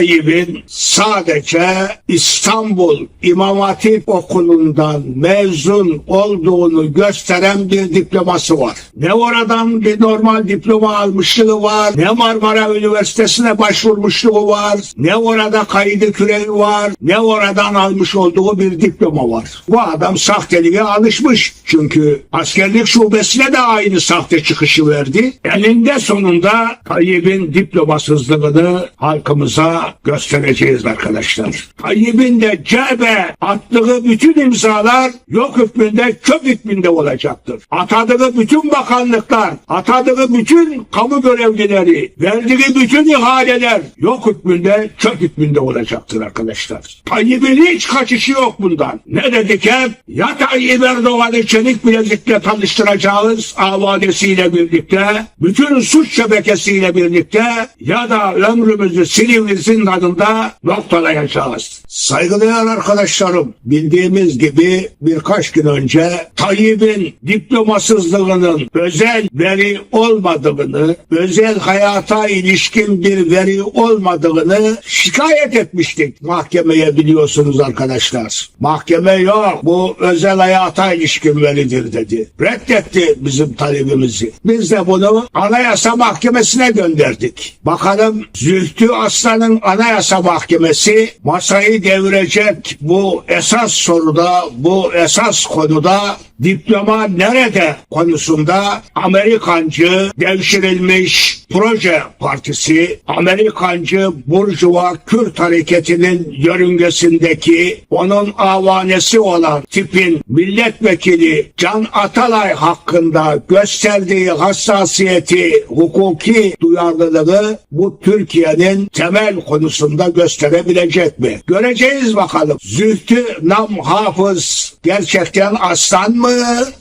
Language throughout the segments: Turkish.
Tayyip'in sadece İstanbul İmam Hatip Okulu'ndan mezun olduğunu gösteren bir diploması var. Ne oradan bir normal diploma almışlığı var, ne Marmara Üniversitesi'ne başvurmuşluğu var, ne orada kaydı küreği var, ne oradan almış olduğu bir diploma var. Bu adam sahteliğe alışmış. Çünkü askerlik şubesine de aynı sahte çıkışı verdi. Elinde sonunda Tayyip'in diplomasızlığını halkımıza göstereceğiz arkadaşlar. Tayyip'in de CHP attığı bütün imzalar yok hükmünde kök hükmünde olacaktır. Atadığı bütün bakanlıklar, atadığı bütün kamu görevlileri, verdiği bütün ihaleler yok hükmünde kök hükmünde olacaktır arkadaşlar. Tayyip'in hiç kaçışı yok bundan. Ne dedik hep? Ya Tayyip Erdoğan'ı çelik bilezikle tanıştıracağız avadesiyle birlikte, bütün suç şebekesiyle birlikte ya da ömrümüzü Silivri zindanında noktalayacağız. Saygıdeğer arkadaşlarım, bildiğimiz gibi birkaç gün önce Tayyip'in diplomasızlığının özel veri olmadığını, özel hayata ilişkin bir veri olmadığını şikayet etmiştik mahkemeye biliyorsunuz arkadaşlar. Mahkeme yok, bu özel hayata ilişkin veridir dedi. Reddetti bizim talebimizi. Biz de bunu Anayasa Mahkemesi'ne gönderdik. Bakalım Zühtü Aslan'ın Anayasa Mahkemesi masayı devirecek bu esas soruda, bu esas konuda diploma nerede konusunda Amerikancı devşirilmiş proje partisi, Amerikancı Burjuva Kürt hareketinin yörüngesindeki onun avanesi olan tipin milletvekili Can Atalay hakkında gösterdiği hassasiyeti, hukuki duyarlılığı bu Türkiye'nin temel konusunda gösterebilecek mi? Göreceğiz bakalım. Zühtü Nam Hafız gerçekten aslan mı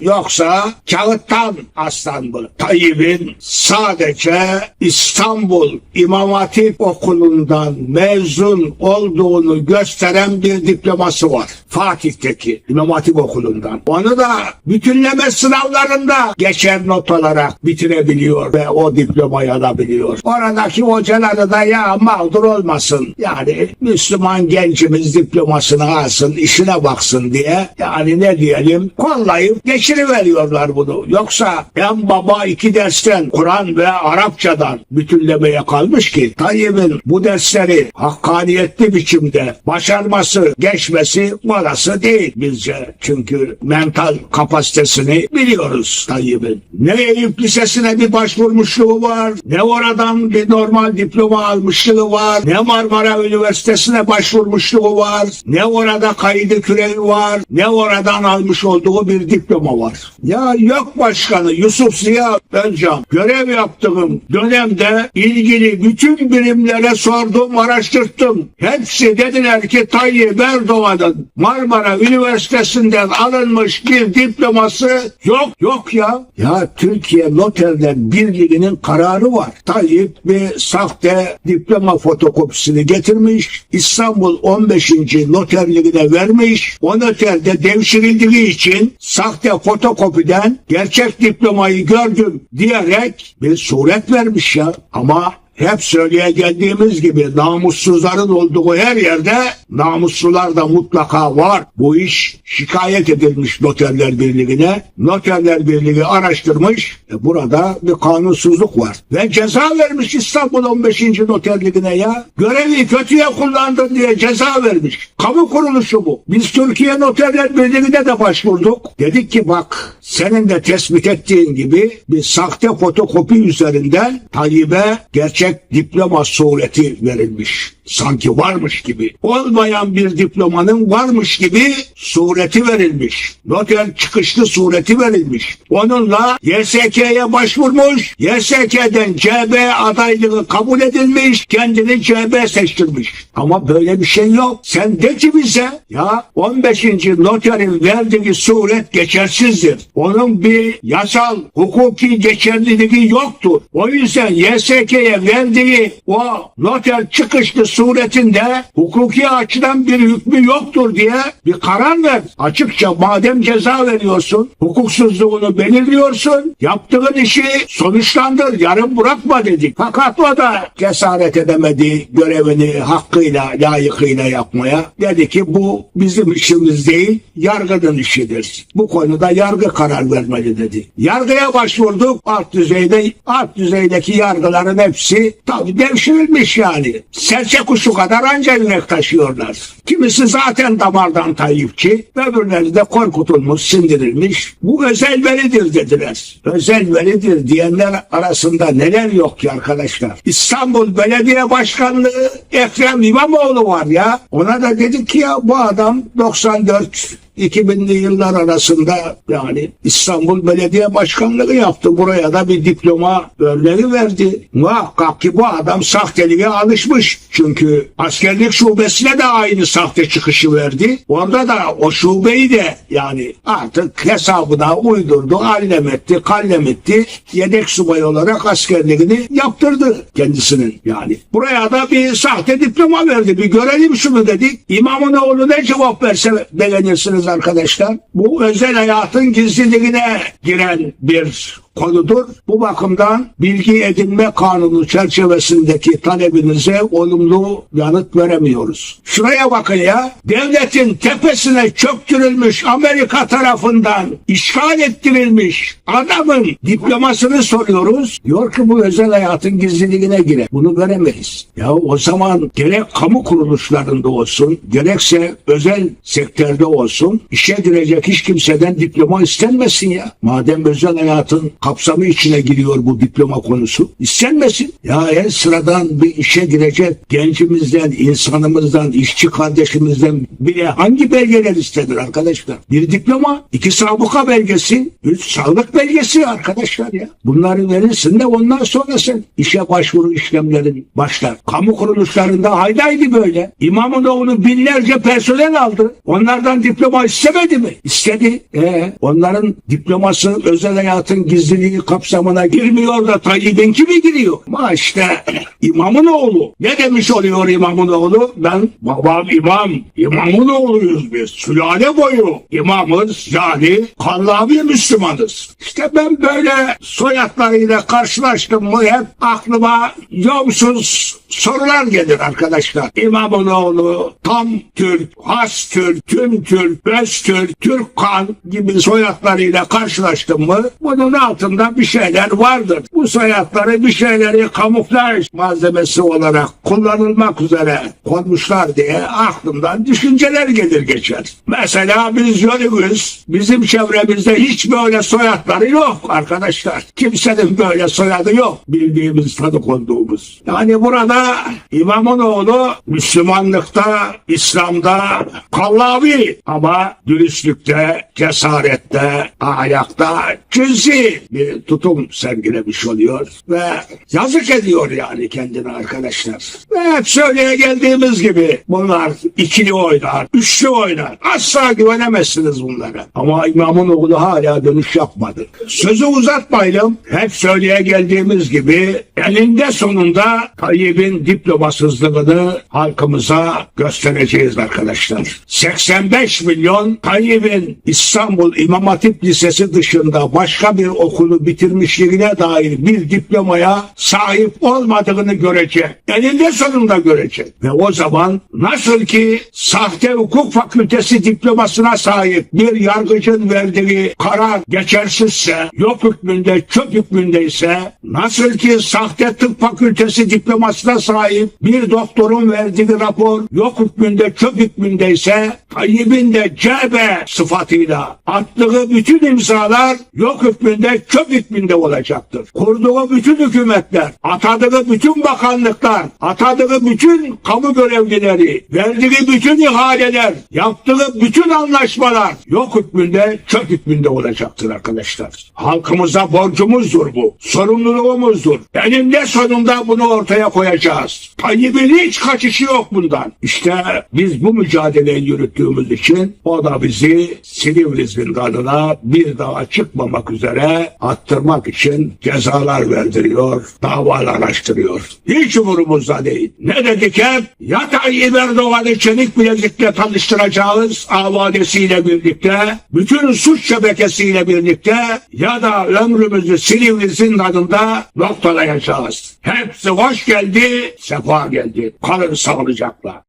yoksa kağıttan aslan mı? Tayyip'in sadece İstanbul İmam Hatip Okulu'ndan mezun olduğunu gösteren bir diploması var. Fatih'teki İmam Hatip Okulu'ndan. Onu da bütünleme sınavlarında geçer not olarak bitirebiliyor ve o diplomayı alabiliyor. Oradaki hocaları da ya mağdur olmasın. Yani Müslüman gencimiz diplomasını alsın, işine baksın diye yani ne diyelim kollayıp geçiriveriyorlar bunu. Yoksa en baba iki dersten Kur'an ve Arapçadan bütünlemeye kalmış ki Tayyip'in bu dersleri hakkaniyetli biçimde başarması, geçmesi molası değil bizce. Çünkü mental kapasitesini biliyoruz Tayyip'in. Ne Eyüp Lisesi'ne bir başvurmuşluğu var, ne oradan bir normal diploma almışlığı var, ne Marmara Üniversitesi'ne başvurmuşluğu var, ne orada kaydı küreği var, ne oradan almış olduğu bir diploma var. Ya yok başkanı Yusuf Ziya Özcan görev yaptığım dönemde ilgili bütün birimlere sordum, araştırttım. Hepsi dediler ki Tayyip Erdoğan'ın Marmara Üniversitesi'nden alınmış bir diploması yok. Yok ya. Ya Türkiye Noterler Birliği'nin kararı var. Tayyip bir sahte diploma fotokopisini getirmiş. İstanbul 15. Noterliğine vermiş. O noterde devşirildiği için sahte fotokopiden gerçek diplomayı gördüm diyerek bir suret vermiş ya. Ama hep söyleye geldiğimiz gibi namussuzların olduğu her yerde namuslular da mutlaka var. Bu iş şikayet edilmiş Noterler Birliği'ne. Noterler Birliği araştırmış. E burada bir kanunsuzluk var. Ve ceza vermiş İstanbul 15. Noterliğine ya. Görevi kötüye kullandın diye ceza vermiş. Kamu kuruluşu bu. Biz Türkiye Noterler Birliği'ne de başvurduk. Dedik ki bak senin de tespit ettiğin gibi bir sahte fotokopi üzerinden Tayyip'e gerçek diploma sureti verilmiş. Sanki varmış gibi. Olmayan bir diplomanın varmış gibi sureti verilmiş. Noter çıkışlı sureti verilmiş. Onunla YSK'ye başvurmuş. YSK'den CB adaylığı kabul edilmiş. Kendini CB seçtirmiş. Ama böyle bir şey yok. Sen de ki bize ya 15. noterin verdiği suret geçersizdir. Onun bir yasal hukuki geçerliliği yoktur. O yüzden YSK'ye verdiği o noter çıkışlı suretinde hukuki açıdan bir hükmü yoktur diye bir karar ver. Açıkça madem ceza veriyorsun, hukuksuzluğunu belirliyorsun, yaptığın işi sonuçlandır, yarım bırakma dedik. Fakat o da cesaret edemedi görevini hakkıyla, layıkıyla yapmaya. Dedi ki bu bizim işimiz değil, yargının işidir. Bu konuda yargı karar vermeli dedi. Yargıya başvurduk, alt düzeyde, alt düzeydeki yargıların hepsi tabii devşirilmiş yani. Serçe kuşu kadar anca yürek taşıyorlar. Kimisi zaten damardan Tayyipçi, öbürleri de korkutulmuş, sindirilmiş. Bu özel velidir dediler. Özel velidir diyenler arasında neler yok ki arkadaşlar. İstanbul Belediye Başkanlığı Ekrem İmamoğlu var ya. Ona da dedik ki ya bu adam 94 2000'li yıllar arasında yani İstanbul Belediye Başkanlığı yaptı. Buraya da bir diploma örneği verdi. Muhakkak ki bu adam sahteliğe alışmış. Çünkü askerlik şubesine de aynı sahte çıkışı verdi. Orada da o şubeyi de yani artık hesabına uydurdu, allem etti, kallem etti. Yedek subay olarak askerliğini yaptırdı kendisinin yani. Buraya da bir sahte diploma verdi. Bir görelim şunu dedik. İmamın oğlu ne cevap verse beğenirsiniz arkadaşlar. Bu özel hayatın gizliliğine giren bir konudur. Bu bakımdan bilgi edinme kanunu çerçevesindeki talebinize olumlu yanıt veremiyoruz. Şuraya bakın ya. Devletin tepesine çöktürülmüş Amerika tarafından işgal ettirilmiş adamın diplomasını soruyoruz. Diyor ki bu özel hayatın gizliliğine girer. Bunu veremeyiz. Ya o zaman gerek kamu kuruluşlarında olsun gerekse özel sektörde olsun işe girecek hiç kimseden diploma istenmesin ya. Madem özel hayatın kapsamı içine giriyor bu diploma konusu. İstenmesin. Ya en sıradan bir işe girecek gencimizden, insanımızdan, işçi kardeşimizden bile hangi belgeler istenir arkadaşlar? Bir diploma, iki sabıka belgesi, üç sağlık belgesi arkadaşlar ya. Bunları verirsin de ondan sonrası işe başvuru işlemlerin başlar. Kamu kuruluşlarında haydaydı böyle. İmamoğlu binlerce personel aldı. Onlardan diploma istemedi mi? İstedi. E, onların diploması özel hayatın gizliliği kapsamına girmiyor da Tayyip'inki mi giriyor? Ama işte imamın oğlu. Ne demiş oluyor imamın oğlu? Ben babam imam. İmamın oğluyuz biz. Sülale boyu imamız yani kallavi Müslümanız. İşte ben böyle soyadlarıyla karşılaştım mı hep aklıma yolsuz sorular gelir arkadaşlar. İmamın oğlu tam Türk, has Türk, tüm Türk, öz Türk, Türk kan gibi soyadlarıyla karşılaştım mı bunun altında bir şeyler vardır. Bu soyadları bir şeyleri kamuflaj malzemesi olarak kullanılmak üzere konmuşlar diye aklımdan düşünceler gelir geçer. Mesela biz yörüğüz. Bizim çevremizde hiç böyle soyadları yok arkadaşlar. Kimsenin böyle soyadı yok. Bildiğimiz, tanık olduğumuz. Yani burada İmamoğlu Müslümanlıkta, İslam'da kallavi ama dürüstlükte, cesarette, ahlakta cüzi bir tutum sergilemiş oluyor ve yazık ediyor yani kendine arkadaşlar. Ve hep söyleye geldiğimiz gibi bunlar ikili oynar, üçlü oynar. Asla güvenemezsiniz bunlara. Ama İmamoğlu hala dönüş yapmadı. Sözü uzatmayalım. Hep söyleye geldiğimiz gibi eninde sonunda Tayyip'in diplomasızlığını halkımıza göstereceğiz arkadaşlar. 85 milyon Tayyip'in İstanbul İmam Hatip Lisesi dışında başka bir okulu bitirmişliğine dair bir diplomaya sahip olmadığını görecek. Eninde sonunda görecek. Ve o zaman nasıl ki sahte hukuk fakültesi diplomasına sahip bir yargıcın verdiği karar geçersizse, yok hükmünde, çöp hükmündeyse, nasıl ki sahte tıp fakültesi diplomasına sahip bir doktorun verdiği rapor yok hükmünde, çöp hükmündeyse, Tayyip'in de CB sıfatıyla attığı bütün imzalar yok hükmünde, çöp hükmünde olacaktır. Kurduğu bütün hükümetler, atadığı bütün bakanlıklar, atadığı bütün kamu görevlileri, verdiği bütün ihaleler, yaptığı bütün anlaşmalar yok hükmünde, çöp hükmünde olacaktır arkadaşlar. Halkımıza borcumuzdur bu. Sorumluluğumuzdur. Eninde sonunda bunu ortaya koyacağız. Tayyip'in hiç kaçışı yok bundan. İşte biz bu mücadeleyi yürüttüğümüz için o da bizi Silivri zindanına bir daha çıkmamak üzere attırmak için cezalar verdiriyor, davalar açtırıyor. Hiç umurumuzda değil. Ne dedik hep? Ya Tayyip Erdoğan'ı çelik bilezikle tanıştıracağız avadesiyle birlikte, bütün suç şebekesiyle birlikte ya da ömrümüzü Silivri zindanında noktalayacağız. Hepsi hoş geldi, sefa geldi. Kalın sağlıcakla.